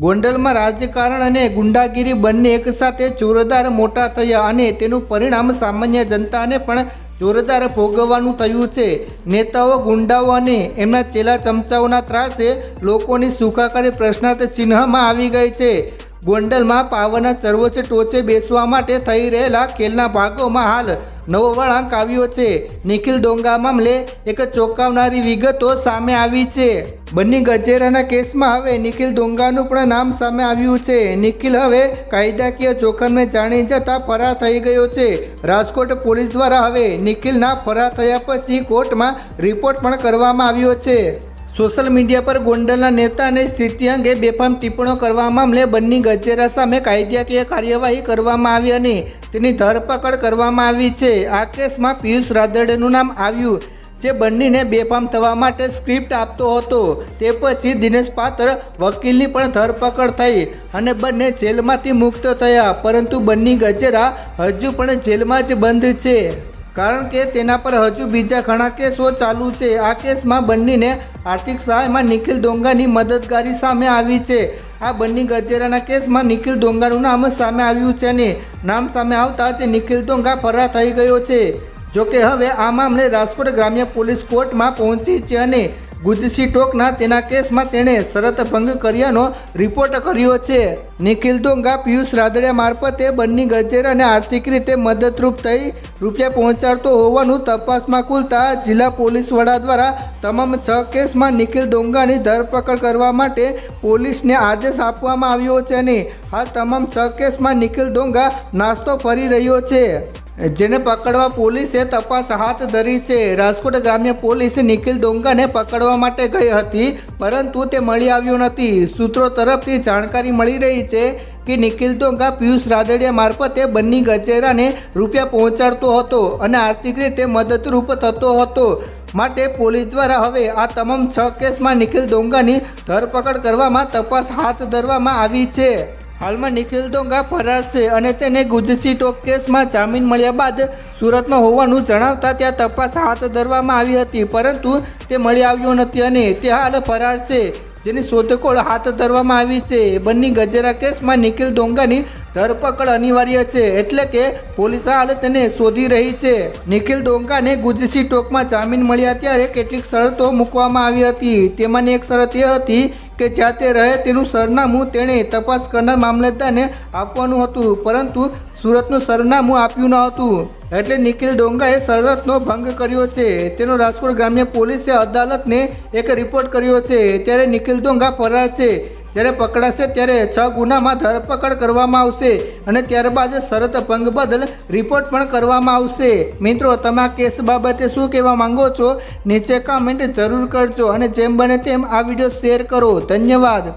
ગોંડલમાં રાજકારણ અને ગુંડાગીરી બંને એકસાથે જોરદાર મોટા થયા અને તેનું પરિણામ સામાન્ય જનતાને પણ જોરદાર ભોગવવાનું થયું છે. નેતાઓ, ગુંડાઓ અને એમના ચેલા ચમચાઓના ત્રાસે લોકોની સુખાકારી પ્રશ્નાર્થ ચિહ્નમાં આવી ગઈ છે. ગોંડલમાં પાવરના સર્વોચ્ચ ટોચે બેસવા માટે થઈ રહેલા ખેલના ભાગોમાં હાલ નવો વળાંક આવ્યો છે. નિખિલ ડોંગા મામલે એક ચોંકાવનારી વિગતો સામે આવી છે. બન્ની ગજેરાના કેસમાં હવે નિખિલ ડોંગાનું પણ નામ સામે આવ્યું છે. નિખિલ હવે કાયદાકીય જોખમે જાણી જતા ફરાર થઈ ગયો છે. રાજકોટ પોલીસ દ્વારા હવે નિખિલના ફરાર થયા પછી કોર્ટમાં રિપોર્ટ પણ કરવામાં આવ્યો છે. સોશિયલ મીડિયા પર ગોંડલના નેતા અને સ્થિતિ અંગે બેફામ ટિપ્પણો કરવા મામલે બંને ગજેરા સામે કાયદાકીય કાર્યવાહી કરવામાં આવી અને તેની ધરપકડ કરવામાં આવી છે. આ કેસમાં પિયુષ રાદડેનું નામ આવ્યું, જે બંનેને બેફામ થવા માટે સ્ક્રિપ્ટ આપતો હતો. તે પછી દિનેશ પાત્ર વકીલની પણ ધરપકડ થઈ અને બંને જેલમાંથી મુક્ત થયા. પરંતુ બંને ગજેરા હજુ પણ જેલમાં જ બંધ છે. કારણ કે તેના પર હજુ બીજા ઘણા કેસો ચાલુ છે. આ કેસમાં બંનેને આર્થિક સહાયમાં નિખિલ ડોંગાની મદદગારી સામે આવી છે. આ બંને ગજેરાના કેસમાં નિખિલ ડોંગાનું નામ સામે આવ્યું છે અને નામ સામે આવતા જ નિખિલ ડોંગા ફરાર થઈ ગયો છે. જોકે હવે આ મામલે રાજકોટ ગ્રામ્ય પોલીસ કોર્ટમાં પહોંચી છે અને ગુજસી ટોકના તેના કેસમાં તેણે શરત ભંગ કર્યાનો રિપોર્ટ કર્યો છે. નિખિલ ડોંગા પિયુષ રાદડિયા મારફતે બંને ગજેરાને આર્થિક રીતે મદદરૂપ થઈ રૂપિયા પહોંચાડતો હોવાનું તપાસમાં ખુલતા જિલ્લા પોલીસ વડા દ્વારા તમામ છ કેસમાં નિખિલ ડોંગાની ધરપકડ કરવા માટે પોલીસને આદેશ આપવામાં આવ્યો છે અને હાલ તમામ છ કેસમાં નિખિલ ડોંગા નાસ્તો ફરી રહ્યો છે. જેને પકડવા પોલીસે તપાસ હાથ ધરી છે. રાજકોટ ગ્રામ્ય પોલીસ નિખિલ ડોંગાને પકડવા માટે ગઈ હતી, પરંતુ તે મળી આવ્યો નથી. સૂત્રો તરફથી જાણકારી મળી રહી છે કે નિખિલ ડોંગા પિયુષ રાદડિયા મારફતે બંને ગજેરાને રૂપિયા પહોંચાડતો હતો અને આર્થિક રીતે મદદરૂપ થતો હતો માટે પોલીસ દ્વારા હવે આ તમામ છ કેસમાં નિખિલ ડોંગાની ધરપકડ કરવામાં તપાસ હાથ ધરવામાં આવી છે. હાલમાં નિખિલ ડોંગા ફરાર છે અને તેને ગુજસી ટોક કેસમાં જામીન મળ્યા બાદ સુરતમાં હોવાનું જણાવતા ત્યાં તપાસ હાથ ધરવામાં આવી હતી, પરંતુ તે મળી આવ્યો નથી અને તે હાલ ફરાર છે. જેની શોધખોળ હાથ ધરવામાં આવી છે. બંને ગજેરા કેસમાં નિખિલ ડોંગાની ધરપકડ અનિવાર્ય છે એટલે કે પોલીસ હાલ તેને શોધી રહી છે. નિખિલ ડોંગાને ગુજસી ટોકમાં જામીન મળ્યા ત્યારે કેટલીક શરતો મૂકવામાં આવી હતી. તેમાંની એક શરત એ હતી કે જ્યાં તે રહે તેનું સરનામું તેણે તપાસ કરનાર મામલતદારને આપવાનું હતું, પરંતુ સુરતનું સરનામું આપ્યું ન હતું. એટલે નિખિલ ડોંગાએ શરતનો ભંગ કર્યો છે. તેનો રાજકોટ ગ્રામ્ય પોલીસે અદાલતને એક રિપોર્ટ કર્યો છે. ત્યારે નિખિલ ડોંગા ફરાર છે. જ્યારે પકડાશે ત્યારે છ ગુનામાં ધરપકડ કરવામાં આવશે અને ત્યારબાદ શરત ભંગ બદલ રિપોર્ટ પણ કરવામાં આવશે. મિત્રો, તમે આ કેસ બાબતે શું કહેવા માંગો છો? નીચે કમેન્ટ જરૂર કરજો અને જેમ બને તેમ આ વીડિયો શેર કરો. ધન્યવાદ.